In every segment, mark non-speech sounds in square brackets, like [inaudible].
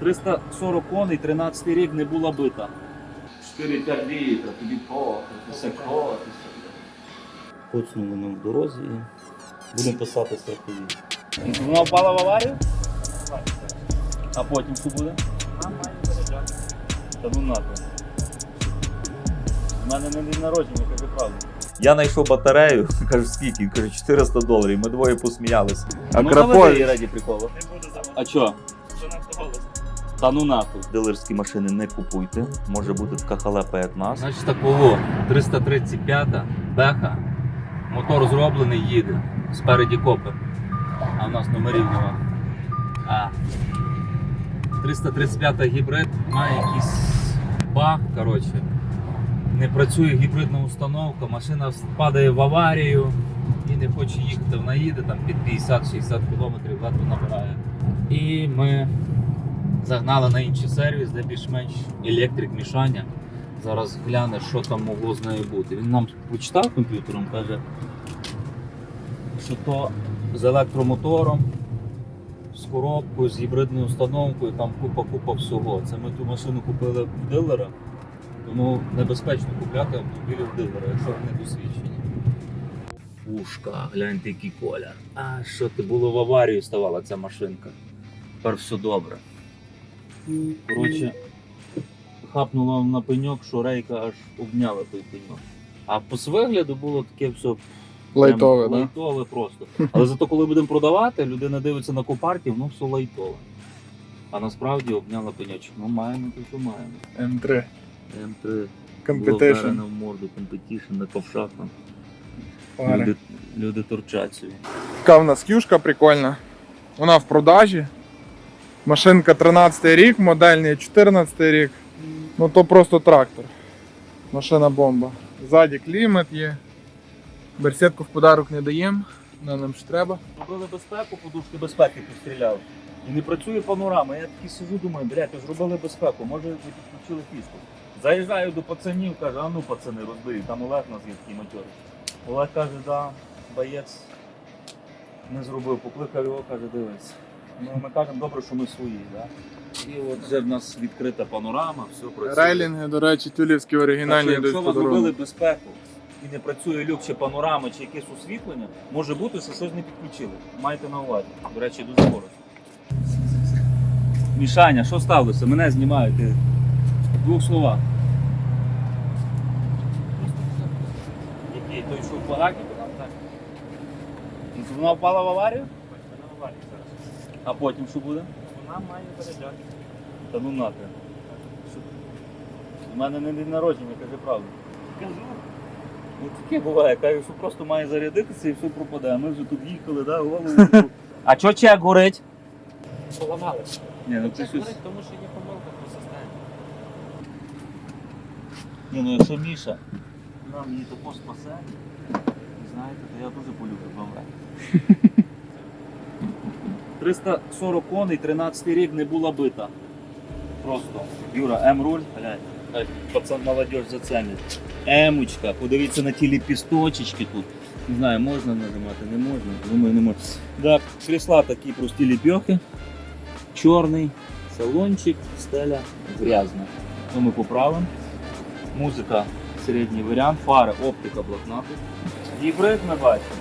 340 коней, 13 рік не була бита. 4-5 літра, тобі по, все. Коцнули нам в дорозі і будемо писати страхові. Вона впала в аварію? А потім що буде? Та ну нахуй. У мене не день народження, кажу правду. Я знайшов батарею, [laughs] кажу, скільки? Він каже, 400 доларів. Ми двоє посміялися. А ну, Акрополь. заведи її раді приколу. Не буду. А чо? Що голос. Та ну нахуй. Дилерські машини не купуйте. Може бути така халепа, як нас. Значить такого 335 беха. Мотор зроблений, їде. Спереді копи. А в нас номерів нема. А 335 гібрид має якийсь баг, коротше. Не працює гібридна установка, машина падає в аварію і не хоче їхати, вона їде там під 50-60 км, ледве набирає. І ми загнали на інший сервіс, де більш-менш електрик мішання. Зараз гляне, що там могло з нею бути. Він нам почитав комп'ютером, каже, що то з електромотором, з коробкою, з гібридною установкою, там купа-купа всього. Це ми ту машину купили в дилера, тому небезпечно купляти автомобілі в дилера, якщо вони досвідчені. Пушка, гляньте, який колір. А що ти було в аварію ставала ця машинка? Тепер все добре. Коротше, хапнула на пеньок, що рейка аж обняла той пеньок. А по вигляду було таке все прям Лайтове, да? лайтове просто. Але зато коли будемо продавати, людина дивиться на копарті, воно все лайтове. А насправді обняла пеньочок. Ну маємо, то що маємо. М3. М3 було Competition. в морду, компетішн на ковшах. там. Люди, люди торчать собі. Така в нас кюшка прикольна. Вона в продажі. Машинка 13 рік, модельний 14 рік. Ну то просто трактор. Машина бомба. Ззаді клімат є. Берсетку в подарок не даємо. На нам ж треба. Зробили безпеку, подушки безпеки підстріляли. І не працює панорама. Я такий сижу, думаю, блядь, зробили безпеку, може ви підключили фішку. Заїжджаю до пацанів, кажу, а ну пацани, розберіть, там Олег нас є такий матьор. Олег каже, да, боєць не зробив, покликав його, каже, дивись. Ну, ми кажемо, добре, що ми свої, да? І от вже в нас відкрита панорама, все працює. Рейлінги, до речі, тюлівські Так що, оригінальні якщо ви зробили безпеку і не працює люк чи панорама, чи якесь освітлення, може бути, що щось не підключили. Майте на увазі. До речі, дуже скоро. Мішаня, що сталося? Мене знімають. Ти в двох словах. Який? Той, що в так? Вона впала в аварію? Вона в аварії зараз. А потім що буде? Вона має переляк. Та ну нахрен. У мене не день народження, кажи правду. Кажу. Ну таке буває, кажу, що просто має зарядитися і все пропаде. А ми вже тут їхали, да, голову. А чого чек горить? Поламалися. Ні, ну Це ти щось. говорить, тому що є помилка по системі. Ні, ну якщо Міша нам її тако спасе, знаєте, то я дуже полюблю BMW. 340 коней, 13 рік не була бита. Просто. Юра, М-руль, глянь, пацан молодіж зацінить. Емочка, подивіться на ті ліпісточечки тут. Не знаю, можна нажимати, не можна. Думаю, не можна. Так, крісла такі прості ліпьохи. Чорний, салончик, стеля грязна. То ми поправимо. Музика середній варіант, фари, оптика блокноту. Гібрид ми бачимо.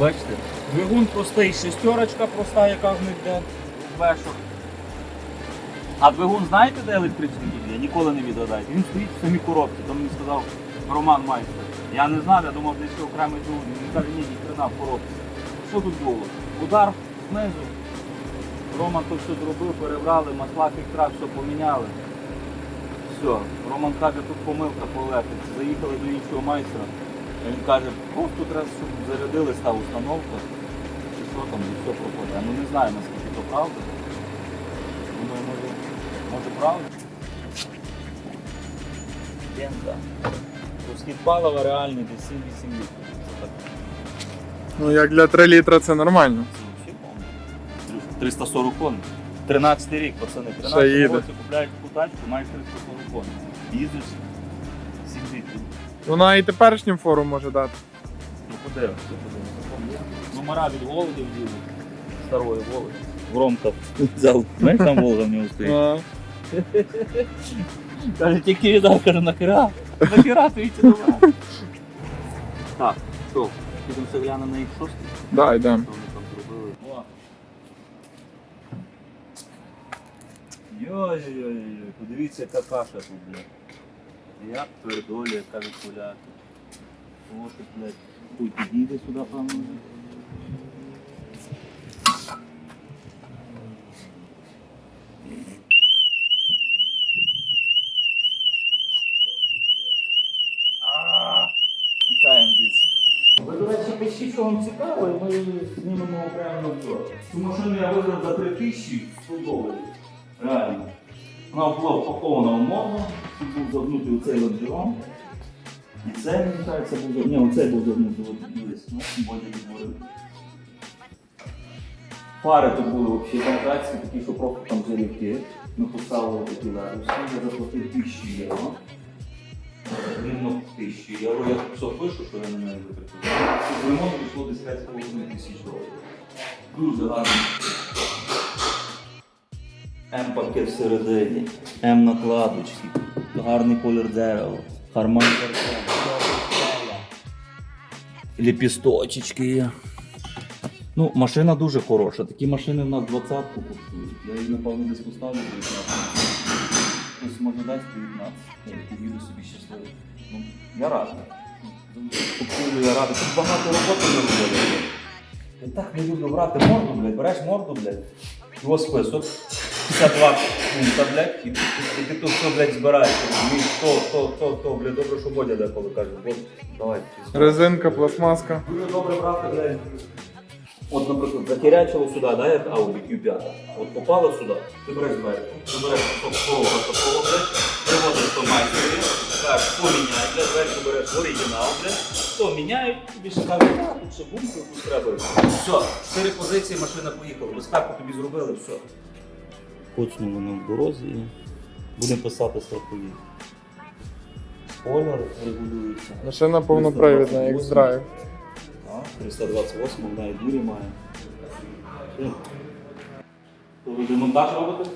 Бачите? Двигун простий, шестерочка проста, яка в них йде в вешок. А двигун знаєте, де електричний є? Ніколи не відгадаєте. Він стоїть в самій коробці, то мені сказав Роман Майстер. Я не знав, я думав, десь окремий двигун. Він каже, ні, ніхрена в коробці. Що тут було? Удар знизу. Роман то все зробив, перебрали, масла фільтра, все поміняли. Все, Роман каже, тут помилка по. Заїхали до іншого майстра. Він каже, просто треба, щоб зарядили, став установка. Що там, і все пропаде. Ну не знаю, наскільки то правда. Думаю, може, може правда. Лента. Розхід палива реальний десь 7-8 літрів. Це так. Ну як для 3 літра це нормально. Це взагалі повно. 340 коней. 13 рік, пацани. 13 Ще їде. році купляють таку тачку, маєш 340 коней. Їздиш 7 літрів. Вона і теперішнім фору може дати. Ну подивимося, подивимося. Номера від Володів діли. Старої Володі. Громко взяв. Знаєш, там Волга в нього стоїть. Каже, тільки віддав, каже, нахера? Нахера ти йти давай? Так, що, підемо все глянемо на їх шостий? Да, йдемо. Що вони там зробили? О. Йой-йой-йой, подивіться, яка каша тут, блядь. Як твердолі, яка відкуляка. Ось, блядь, хуй підійде сюди, певно. Тікаємо звідси. Ви, до речі, пишіть, що вам цікаво, і ми знімемо окремо обзор. Цю машину я виграв за 3100 доларів. Реально. Вона була впакована умовно, тут був загнутий оцей лонжерон. Це, мені кажеться, був. Ні, оцей був от дивись, ну, боді відговорив. Фари тут були взагалі фантастичні, такі, що просто там залівки. Ми поставили такі ледовські, я заплатив 1000 євро. Рівно тисячі євро. Я все пишу, що я на неї витратив. З ремонту пішло десь 5,5 тисяч доларів. Дуже гарно. М-пакет всередині, М-накладочки, гарний колір дерева, харман ліпісточечки. Ну, машина дуже хороша. Такі машини в нас 20-ку коштують. Я її, напевно, десь поставлю 19. Хтось може дасть 19. Я поїду собі щасливий. Ну, я радий. Купую, я радий. Тут багато роботи зробили. Я так не люблю брати морду, блядь. Береш морду, блядь. Його. 52 пункта, блядь, і, і, ти тут все, блядь, збираєш. Розумієш, то, то, то, то, блядь, добре, що Бодя деколи каже. От, давай. чисто. Резинка, пластмаска. Дуже добре брати, блядь. От, наприклад, захерячило сюди, да, як Audi Q5. От попало сюди, ти береш двері, ти береш такого, такого, блядь, приводиш до майстерів, кажеш, поміняй, блядь, двері ти береш оригінал, блядь, то міняють, тобі ще кажуть, тут ще бункер, тут треба. Все, чотири позиції, машина поїхала, безпеку тобі зробили, все. Кочнули воно в дорозі і будемо писати страхові. Спойлер регулюється. Машина повнопривідна, як драйв. А, 328 вона і дурі має. То ви демонтаж робите?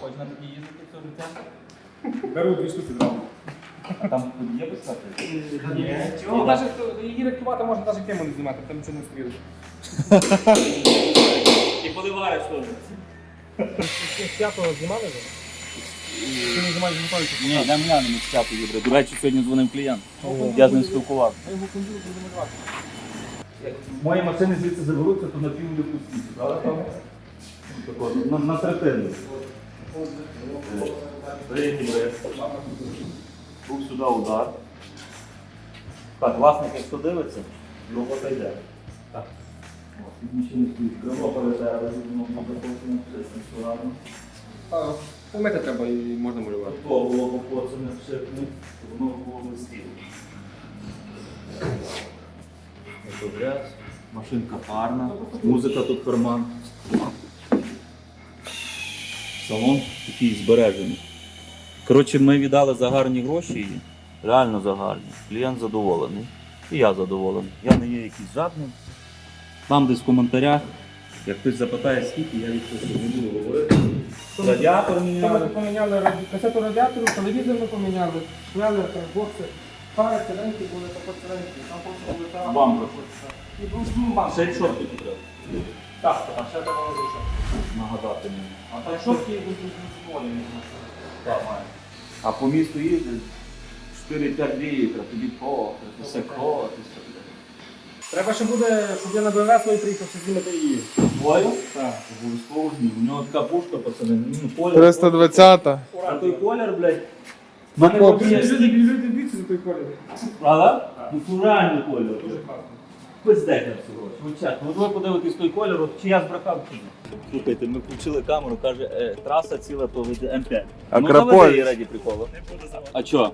Хоч на такі їздити все життя? Беру дві штуки зразу. А там тут є безпеки? Ні. Її ректувати можна навіть кему не знімати, там нічого не стрілить. Поливаєш теж. П'ятого знімали вже? Ти не знімаєш знімаєш? Ні, нам глянемо з чату їде. До речі, сьогодні дзвонив клієнт. Я з ним спілкувався. Його. Мої машини звідси заберуться, то на півлю пусті. Правда, там? Тако, На, на третину. Третій брес. Був сюди удар. Так, власник, якщо дивиться, робота йде. Воно покоцане, все гарно. Помити треба і можна малювати. То було покоцане, все, ну, воно було в листі. Ось машинка гарна, музика тут карман. Салон такий збережений. Коротше, ми віддали за гарні гроші її. Реально за гарні. Клієнт задоволений. І я задоволений. Я не є якийсь жадним. Там десь в коментарях, як хтось запитає, скільки, я відповідь не буду говорити. Радіатор Ми міняли. поміняли раді- касету радіатору, телевізор ми поміняли, швели, бокси, фари ціленькі були, тако ціленькі, там просто були та... Бампер. І був бампер. Ще й тут треба. Так, а ще треба лише. Нагадати мені. А там шовки будуть волі. А по місту їздить 4-5 літра, тобі похер, ти все котишся. Треба ще буде, щоб я на БВ свої приїхав, щоб знімати її. Твою? Так, обов'язково зніму. У нього така пушка, пацани. Ну, колір. 320. А той колір, блядь. В Ну, мене поки. взагалі Люди, є. люди б'ються за той колір. Правда? Ну, це реальний колір. Дуже класно. Пиздець всього. От чесно, от ви подивитесь той колір, от чи я збрехав чи ні. Слухайте, ми включили камеру, каже, е, траса ціла, то від М5. А ну, Краполь? заведи її раді приколу. А чо?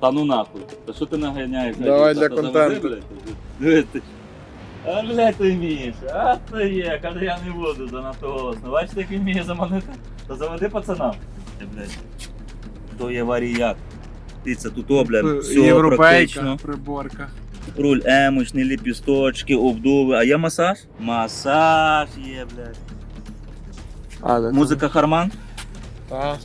Та ну нахуй. Та що ти наганяєш? Давай для контенту. ти. А, блядь, ти вмієш. А, то є. Каже, я не буду занадто голосно. Бачите, як він вміє заманити? То заведи пацанам. Е, блядь. То є варіяк. Дивіться, тут о, блядь, все Європейка практично. приборка. Руль емочний, ліпісточки, обдуви. А є масаж? Масаж є, блядь. А, Музика Харман? Так.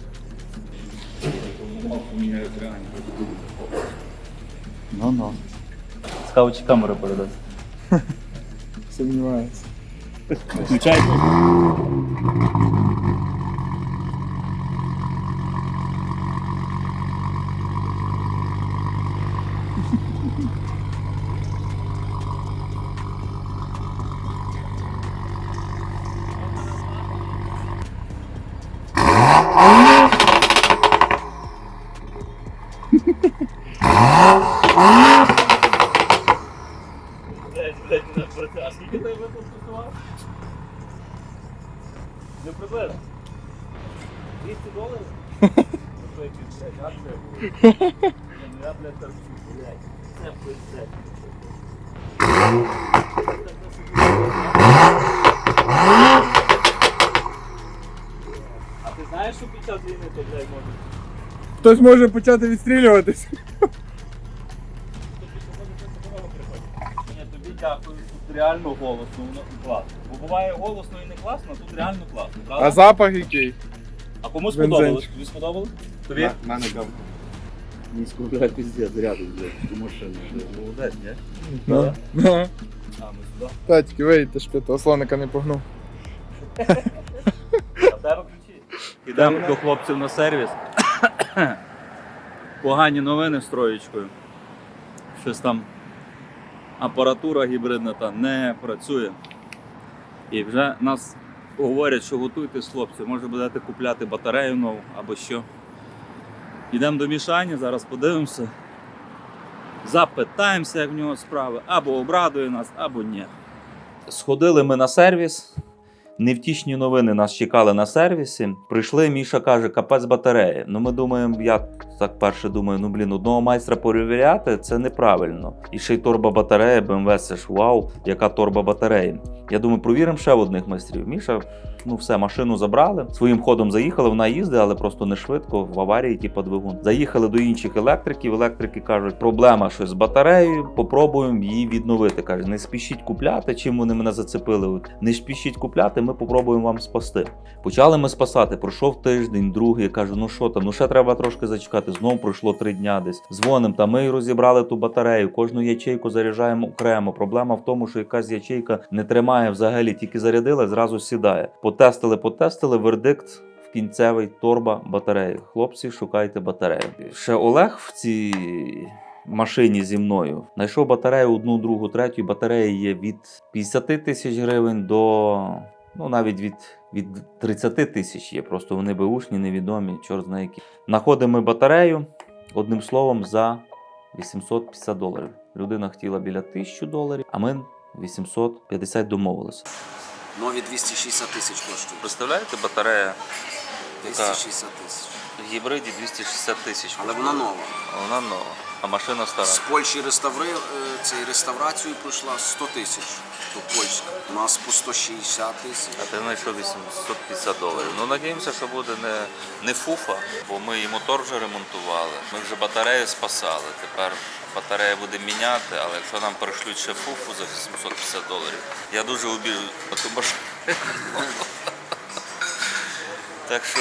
Ну ну. Цікаво, камеру передасть. [laughs] Сумніваюся. Включайте. Випуск? Не приблизно. 200 доларів? Що якісь, блядь, акція була? Ну я, блядь, торгую, блядь. Це, блядь. А ти знаєш, що під час війни то, блядь, може Хтось може почати відстрілюватись. Реально голосно, воно класно. Бо буває голосно і не класно, а тут реально класно, правда? А запах який? А кому сподобалось? Тобі сподобалось? Тобі? мене гавка. Низько блядь, пиздец, рядом, блядь, у машини. Молодець, ні? Ну. Ну. А, ми сюди. Та тільки вийти, щоб я слоника не погнув. А в тебе ключі. Ідемо до хлопців на сервіс. Погані новини з троєчкою. Щось там апаратура гібридна та не працює. І вже нас говорять, що готуйтесь, хлопці, може будете купляти батарею нову або що. Йдемо до Мішані, зараз подивимося. Запитаємося, як в нього справи, або обрадує нас, або ні. Сходили ми на сервіс. Невтішні новини нас чекали на сервісі. Прийшли, Міша каже, капець батареї. Ну ми думаємо, я так перше думаю, ну блін, одного майстра перевіряти це неправильно. І ще й торба батарея, BMW, це ж вау, яка торба батареї. Я думаю, провіримо ще в одних майстрів. Міша, ну все, машину забрали. Своїм ходом заїхали, вона їздить, але просто не швидко, в аварії, типу двигун. Заїхали до інших електриків. Електрики кажуть, проблема щось з батареєю, попробуємо її відновити. Каже, не спішіть купляти, чим вони мене зацепили. Не спішіть купляти, ми попробуємо вам спасти. Почали ми спасати. Пройшов тиждень, другий. Я кажу, ну що там, ну ще треба трошки зачекати. Знову пройшло три дня десь. Дзвоним, та ми розібрали ту батарею. Кожну ячейку заряджаємо окремо. Проблема в тому, що якась ячейка не тримає взагалі, тільки зарядила, зразу сідає. Потестили, потестили. Вердикт кінцевий торба батареї. Хлопці, шукайте батарею. Ще Олег в цій машині зі мною знайшов батарею одну, другу, третю. Батареї є від 50 тисяч гривень до ну навіть від, від 30 тисяч є. Просто вони беушні, невідомі, чорт знає які. Находимо ми батарею одним словом за 850 доларів. Людина хотіла біля 1000 доларів, а ми 850 домовилися. Нові 260 тисяч коштують. Представляєте, батарея 260 тисяч. в гібриді 260 тисяч. Але вона нова. Вона нова, а машина стара. З Польщі реставри... е, цей реставрацію пройшла 100 тисяч. То польська. У нас по 160 тисяч. А ти знайшов 850 доларів. Ну надіємося, що буде не, не фуфа, бо ми і мотор вже ремонтували. Ми вже батарею спасали. Тепер батарея буде міняти, але якщо нам пришлють ще фуфу за 850 доларів, я дуже обіжу ту машину. Так що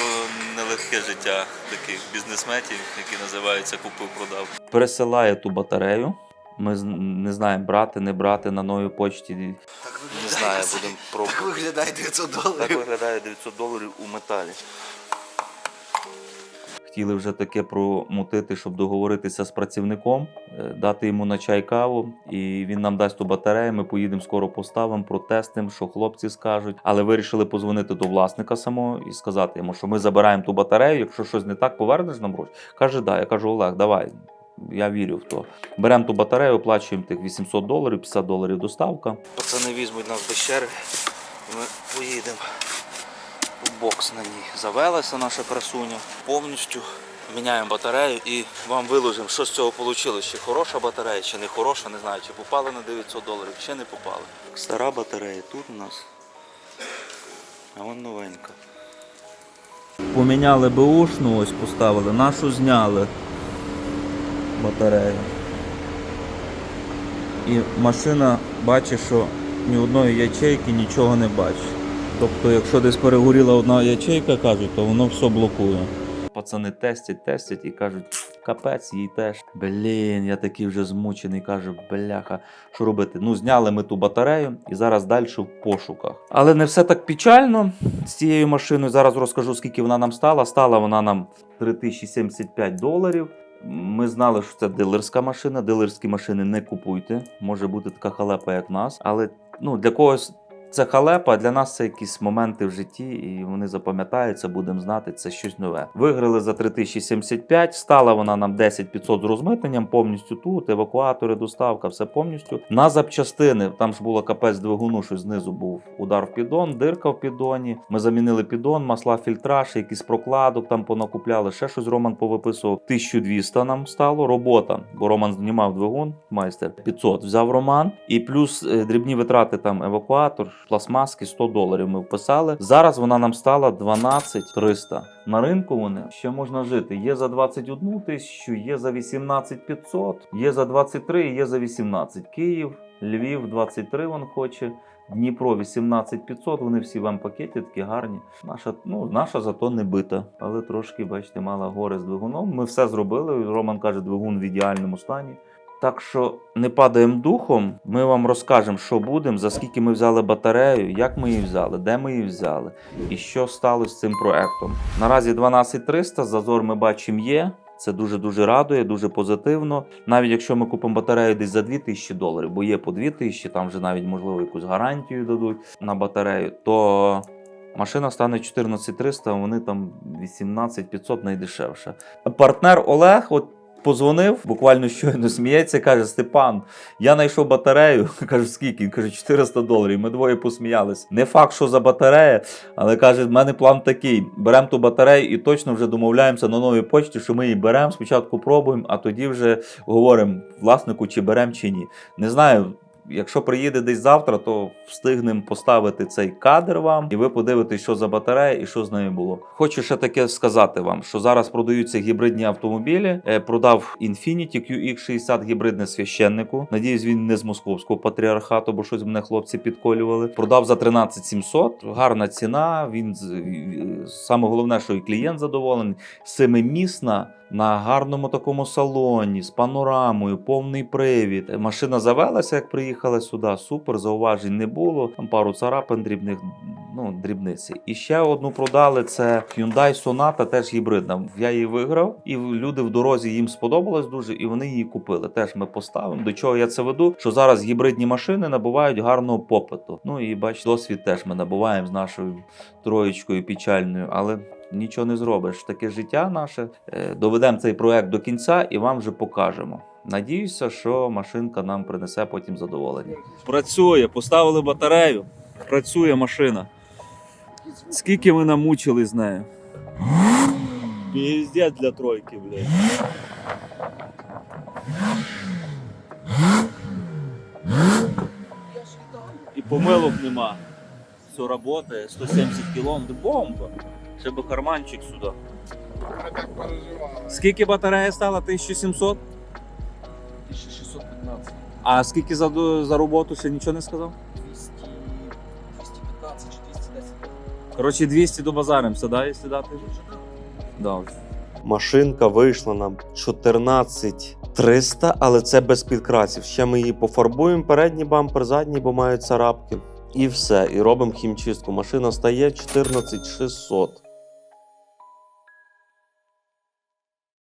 нелегке життя таких бізнесметів, які називаються купив-продав. Пересилає ту батарею. Ми не знаємо, брати, не брати на новій почті. Так Не знаю, будемо Так виглядає 900 Так виглядає 900 доларів у металі. Хотіли вже таке промутити, щоб договоритися з працівником, е, дати йому на чай каву, і він нам дасть ту батарею. Ми поїдемо скоро поставимо, протестимо, що хлопці скажуть. Але вирішили позвонити до власника самого і сказати йому, що ми забираємо ту батарею. Якщо щось не так, повернеш нам гроші. Каже, да. Я кажу, Олег, давай. Я вірю в то. Беремо ту батарею, оплачуємо тих 800 доларів, 50 доларів доставка. Пацани візьмуть нас без черги. і Ми поїдемо бокс на ній. Завелася наша красуня. Повністю міняємо батарею і вам виложимо, що з цього вийшло. Чи хороша батарея, чи не хороша, не знаю, чи попали на 900 доларів, чи не попали. Стара батарея тут у нас. А вон новенька. Поміняли беушну, ось поставили, нашу зняли батарею. І машина бачить, що ні одної ячейки нічого не бачить. Тобто, якщо десь перегоріла одна ячейка, кажуть, то воно все блокує. Пацани тестять, тестять і кажуть, капець їй теж. Блін, я такий вже змучений. Кажу, бляха, що робити? Ну, зняли ми ту батарею і зараз далі в пошуках. Але не все так печально з цією машиною. Зараз розкажу, скільки вона нам стала. Стала вона нам 3075 доларів. Ми знали, що це дилерська машина. Дилерські машини не купуйте. Може бути така халепа, як нас. Але ну, для когось це халепа, для нас це якісь моменти в житті, і вони запам'ятаються, будемо знати, це щось нове. Виграли за 3075, стала вона нам 10500 з розмитненням, повністю тут, евакуатори, доставка, все повністю. На запчастини, там ж було капець двигуну, що знизу був удар в піддон, дирка в піддоні. Ми замінили піддон, масла фільтра, ще якийсь прокладок там понакупляли, ще щось Роман повиписував. 1200 нам стало, робота, бо Роман знімав двигун, майстер 500 взяв Роман, і плюс е, дрібні витрати там евакуатор, пластмаски 100 доларів ми вписали. Зараз вона нам стала 12 300. На ринку вони ще можна жити. Є за 21 тисячу, є за 18 500, є за 23, є за 18. Київ, Львів 23 він хоче. Дніпро 18 500, вони всі в М-пакеті такі гарні. Наша, ну, наша зато не бита, але трошки, бачите, мала гори з двигуном. Ми все зробили. Роман каже, двигун в ідеальному стані. Так що не падаємо духом. Ми вам розкажемо, що будемо, за скільки ми взяли батарею, як ми її взяли, де ми її взяли і що сталося з цим проектом. Наразі 12300, зазор ми бачимо є. Це дуже дуже радує, дуже позитивно. Навіть якщо ми купимо батарею десь за 2000 доларів, бо є по 2000, там вже навіть можливо якусь гарантію дадуть на батарею, то машина стане 14300, а вони там 18500 найдешевше. Партнер Олег, от позвонив, буквально щойно сміється, каже: Степан, я знайшов батарею. [laughs] Кажу, скільки? Каже, 400 доларів. Ми двоє посміялись. Не факт, що за батарея, але каже, в мене план такий: беремо ту батарею і точно вже домовляємося на новій почті, що ми її беремо. Спочатку пробуємо, а тоді вже говоримо власнику, чи беремо, чи ні. Не знаю. Якщо приїде десь завтра, то встигнемо поставити цей кадр вам, і ви подивитесь, що за батарея і що з нею було. Хочу ще таке сказати вам, що зараз продаються гібридні автомобілі. Е, Продав Infiniti QX60 гібридне священнику. Надіюсь, він не з московського патріархату, бо щось мене хлопці підколювали. Продав за 13700. Гарна ціна. Він саме головне, що і клієнт задоволений. Семимісна. На гарному такому салоні з панорамою, повний привід. Машина завелася, як приїхала сюди. Супер, зауважень не було. Там пару царапин дрібних, ну дрібниці. І ще одну продали. Це Hyundai Sonata, теж гібридна. Я її виграв, і люди в дорозі їм сподобалось дуже, і вони її купили. Теж ми поставимо. До чого я це веду? Що зараз гібридні машини набувають гарного попиту. Ну і бач, досвід теж ми набуваємо з нашою троєчкою печальною, але. Нічого не зробиш. Таке життя наше. Е, Доведемо цей проект до кінця і вам вже покажемо. Надіюся, що машинка нам принесе потім задоволення. Працює, поставили батарею. Працює машина. Скільки ми намучили з нею? Піздець для тройки, блядь. І помилок нема. Все працює, 170 км, бомба. Ще би карманчик сюди. Ми так переживали. Скільки батарея стала? 1700? 1615, А скільки за, за роботу ще нічого не сказав? 200, 215 чи 210. Коротше, 200 до базаримся, да, якщо дати? Да. Машинка вийшла нам 14 300, але це без підкрасів. Ще ми її пофарбуємо, передній бампер, задній, бо мають царапки. І все. І робимо хімчистку. Машина стає 14 600.